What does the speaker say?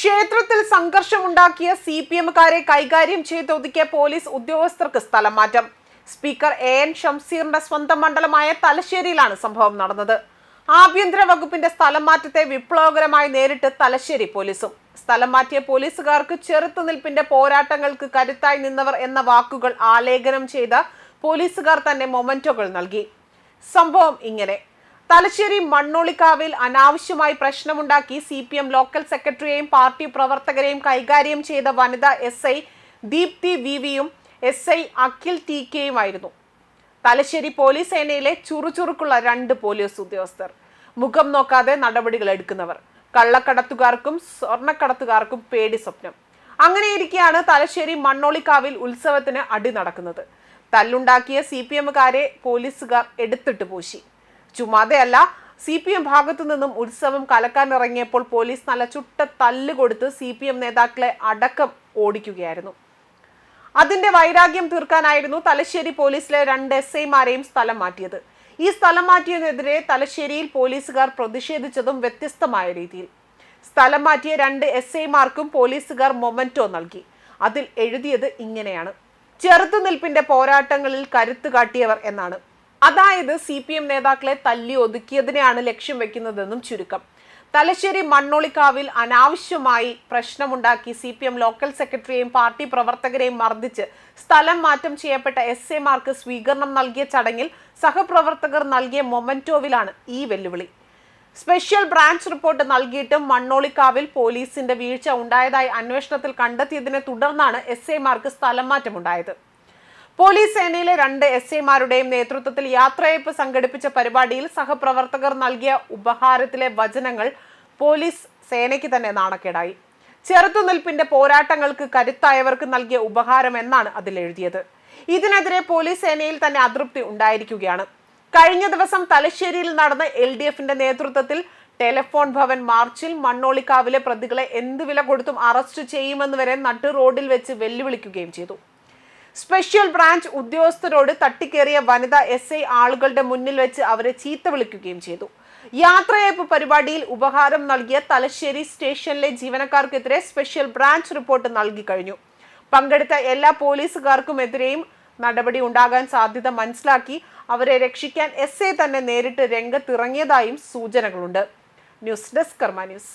ക്ഷേത്രത്തിൽ സംഘർഷമുണ്ടാക്കിയ C P എമ്മുകാരെ കൈകാര്യം ചെയ്തൊതുക്കിയ police ഉദ്യോഗസ്ഥർക്ക് സ്ഥലം മാറ്റം. സ്പീക്കർ എ എൻ ഷംസീറിന്റെ സ്വന്തം മണ്ഡലമായ തലശ്ശേരിയിലാണ് സംഭവം നടന്നത്. ആഭ്യന്തര വകുപ്പിന്റെ സ്ഥലം മാറ്റത്തെ വിപ്ലവകരമായി നേരിട്ട് തലശ്ശേരി പോലീസും. സ്ഥലം മാറ്റിയ പോലീസുകാർക്ക് ചെറുത്തുനിൽപ്പിന്റെ പോരാട്ടങ്ങൾക്ക് കരുത്തായി നിന്നവർ എന്ന വാക്കുകൾ ആലേഖനം ചെയ്ത പോലീസുകാർ തന്നെ മൊമെന്റോകൾ നൽകി. സംഭവം ഇങ്ങനെ. തലശ്ശേരി മണ്ണോളിക്കാവിൽ അനാവശ്യമായി പ്രശ്നമുണ്ടാക്കി സി പി എം ലോക്കൽ സെക്രട്ടറിയെയും പാർട്ടി പ്രവർത്തകരെയും കൈകാര്യം ചെയ്ത വനിത എസ് ഐ ദീപ്തി വി വിയും എസ് ഐ അഖിൽ ടി കെയുമായിരുന്നു. തലശ്ശേരി പോലീസ് സേനയിലെ ചുറുചുറുക്കുള്ള രണ്ട് പോലീസ് ഉദ്യോഗസ്ഥർ. മുഖം നോക്കാതെ നടപടികൾ എടുക്കുന്നവർ. കള്ളക്കടത്തുകാർക്കും സ്വർണക്കടത്തുകാർക്കും പേടി സ്വപ്നം. അങ്ങനെയിരിക്കെയാണ് തലശ്ശേരി മണ്ണോളിക്കാവിൽ ഉത്സവത്തിന് അടി നടക്കുന്നത്. തല്ലുണ്ടാക്കിയ സി പി എമ്മുകാരെ പോലീസുകാർ എടുത്തിട്ട് പൂശി. ചുമ്മാതെയല്ല സി പി എം ഭാഗത്തു നിന്നും ഉത്സവം കലക്കാനിറങ്ങിയപ്പോൾ പോലീസ് നല്ല ചുട്ട തല്ല് കൊടുത്ത് സി പി എം നേതാക്കളെ അടക്കം ഓടിക്കുകയായിരുന്നു. അതിന്റെ വൈരാഗ്യം തീർക്കാനായിരുന്നു തലശ്ശേരി പോലീസിലെ രണ്ട് എസ് ഐമാരെയും സ്ഥലം മാറ്റിയത്. ഈ സ്ഥലം മാറ്റിയതിനെതിരെ തലശ്ശേരിയിൽ പോലീസുകാർ പ്രതിഷേധിച്ചതും വ്യത്യസ്തമായ രീതിയിൽ. സ്ഥലം മാറ്റിയ രണ്ട് എസ് ഐമാർക്കും പോലീസുകാർ മൊമെന്റോ നൽകി. അതിൽ എഴുതിയത് ഇങ്ങനെയാണ്. ചെറുത്തുനിൽപ്പിന്റെ പോരാട്ടങ്ങളിൽ കരുത്തു കാട്ടിയവർ എന്നാണ്. അതായത് സി പി എം നേതാക്കളെ തല്ലി ഒതുക്കിയതിനെയാണ് ലക്ഷ്യം വെക്കുന്നതെന്നും ചുരുക്കം. തലശ്ശേരി മണ്ണോളിക്കാവിൽ അനാവശ്യമായി പ്രശ്നമുണ്ടാക്കി സി പി എം ലോക്കൽ സെക്രട്ടറിയെയും പാർട്ടി പ്രവർത്തകരെയും മർദ്ദിച്ച് സ്ഥലം മാറ്റം ചെയ്യപ്പെട്ട എസ് എമാർക്ക് സ്വീകരണം നൽകിയ ചടങ്ങിൽ സഹപ്രവർത്തകർ നൽകിയ മൊമെന്റോവിലാണ് ഈ വെല്ലുവിളി. സ്പെഷ്യൽ ബ്രാഞ്ച് റിപ്പോർട്ട് നൽകിയിട്ടും മണ്ണോളിക്കാവിൽ പോലീസിന്റെ വീഴ്ച ഉണ്ടായതായി അന്വേഷണത്തിൽ കണ്ടെത്തിയതിനെ തുടർന്നാണ് എസ് മാർക്ക് സ്ഥലം മാറ്റമുണ്ടായത്. പോലീസ് സേനയിലെ രണ്ട് എസ് ഐമാരുടെയും നേതൃത്വത്തിൽ യാത്രയയപ്പ് സംഘടിപ്പിച്ച പരിപാടിയിൽ സഹപ്രവർത്തകർ നൽകിയ ഉപഹാരത്തിലെ വചനങ്ങൾ പോലീസ് സേനയ്ക്ക് തന്നെ നാണക്കേടായി. ചെറുത്തുനിൽപ്പിന്റെ പോരാട്ടങ്ങൾക്ക് കരുത്തായവർക്ക് നൽകിയ ഉപഹാരം എന്നാണ് അതിൽ എഴുതിയത്. ഇതിനെതിരെ പോലീസ് സേനയിൽ തന്നെ അതൃപ്തി ഉണ്ടായിരിക്കുകയാണ്. കഴിഞ്ഞ ദിവസം തലശ്ശേരിയിൽ നടന്ന എൽ ഡി എഫിന്റെ നേതൃത്വത്തിൽ ടെലിഫോൺ ഭവൻ മാർച്ചിൽ മണ്ണോളിക്കാവിലെ പ്രതികളെ എന്ത് വില കൊടുത്തും അറസ്റ്റ് ചെയ്യുമെന്ന് വരെ നട്ടു റോഡിൽ വെച്ച് വെല്ലുവിളിക്കുകയും ചെയ്തു. സ്പെഷ്യൽ ബ്രാഞ്ച് ഉദ്യോഗസ്ഥരോട് തട്ടിക്കേറിയ വനിതാ എസ് ഐ ആളുകളുടെ മുന്നിൽ വെച്ച് അവരെ ചീത്ത വിളിക്കുകയും ചെയ്തു. യാത്രയയപ്പ് പരിപാടിയിൽ ഉപഹാരം നൽകിയ തലശ്ശേരി സ്റ്റേഷനിലെ ജീവനക്കാർക്കെതിരെ സ്പെഷ്യൽ ബ്രാഞ്ച് റിപ്പോർട്ട് നൽകി കഴിഞ്ഞു. പങ്കെടുത്ത എല്ലാ പോലീസുകാർക്കുമെതിരെയും നടപടി ഉണ്ടാകാൻ സാധ്യത മനസ്സിലാക്കി അവരെ രക്ഷിക്കാൻ എസ് തന്നെ നേരിട്ട് രംഗത്തിറങ്ങിയതായും സൂചനകളുണ്ട്. News desk Karma news.